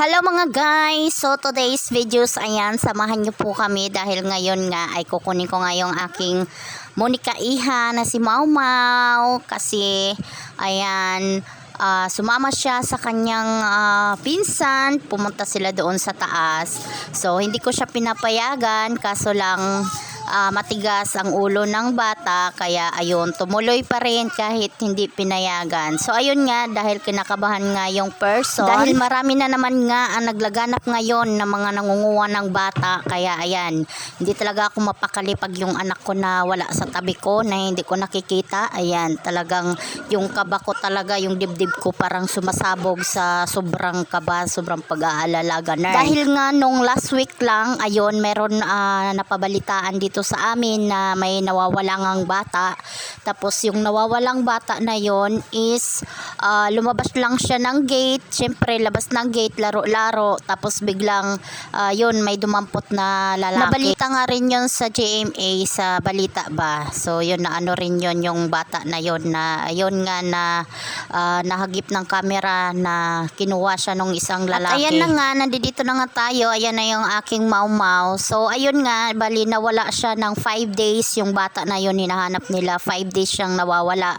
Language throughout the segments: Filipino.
Hello mga guys! So today's videos, ayan, samahan niyo po kami dahil ngayon nga ay kukunin ko nga yung aking Monica Iha na si Mau Mau kasi ayan, ah, sumama siya sa kanyang ah, pinsan, pumunta sila doon sa taas. So hindi ko siya pinapayagan kaso lang ah, matigas ang ulo ng bata kaya ayun tumuloy pa rin kahit hindi pinayagan. So ayun nga dahil kinakabahan nga yung person dahil marami na naman nga ang naglaganap ngayon ng mga nangunguha ng bata. Kaya ayan hindi talaga ako mapakali pag yung anak ko na wala sa tabi ko na hindi ko nakikita. Ayan talagang yung kaba ko talaga yung dibdib ko parang sumasabog sa sobrang kaba sobrang pag-aalala ganun. Dahil nga nung last week lang ayun meron ah, napabalitaan dito sa amin na may nawawalang ang bata. Tapos yung nawawalang bata na yon is ah, lumabas lang siya ng gate. Siyempre labas ng gate, laro-laro. Tapos biglang ah, yun may dumampot na lalaki. Nabalita nga rin yon sa GMA sa balita ba. So yun na ano rin yon yung bata na yon na ayun nga na ah, nahagip ng camera na kinuha siya nung isang lalaki. At ayan na nga, nandito na nga tayo. Ayan na yung aking mau-mau. So ayun nga, bali nawala siya ng 5 days. Yung bata na yun, hinahanap nila. 5 days siyang nawawala.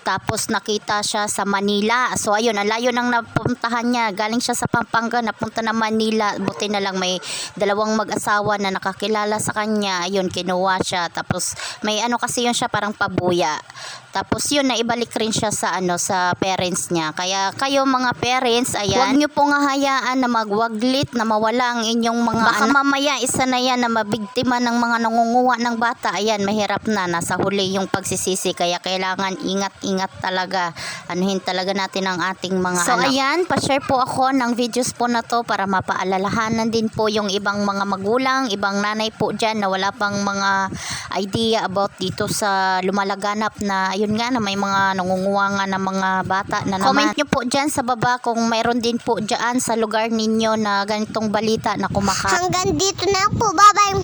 Tapos nakita siya sa Manila. So ayun, ang layo nang napuntahan niya. Galing siya sa Pampanga, napunta na Manila. Buti na lang may dalawang mag-asawa na nakakilala sa kanya. Ayun, kinuha siya. Tapos may ano kasi yun siya parang pabuya. Tapos yun, naibalik rin siya sa ano sa parents niya. Kaya kayo mga parents, ayan, huwag niyo pong hayaan na magwaglit na mawala ang inyong mga Baka mamaya isa na yan na mabigtima ng mga nangunguha ng bata. Ayan, mahirap na. Nasa huli yung pagsisisi. Kaya kailangan ingat-ingat talaga. Anuhin talaga natin ang ating mga So, anak. ayan, pa-share po ako ng videos po na to para mapaalalahanan din po yung ibang mga magulang, ibang nanay po dyan na wala pang mga idea about dito sa lumalaganap na ayun nga na may mga nangunguha nga ng mga bata na naman. Comment nyo po dyan sa baba kung mayroon din po dyan sa lugar ninyo na ganitong balita na kumakalat. Hanggang dito na po. Bye-bye.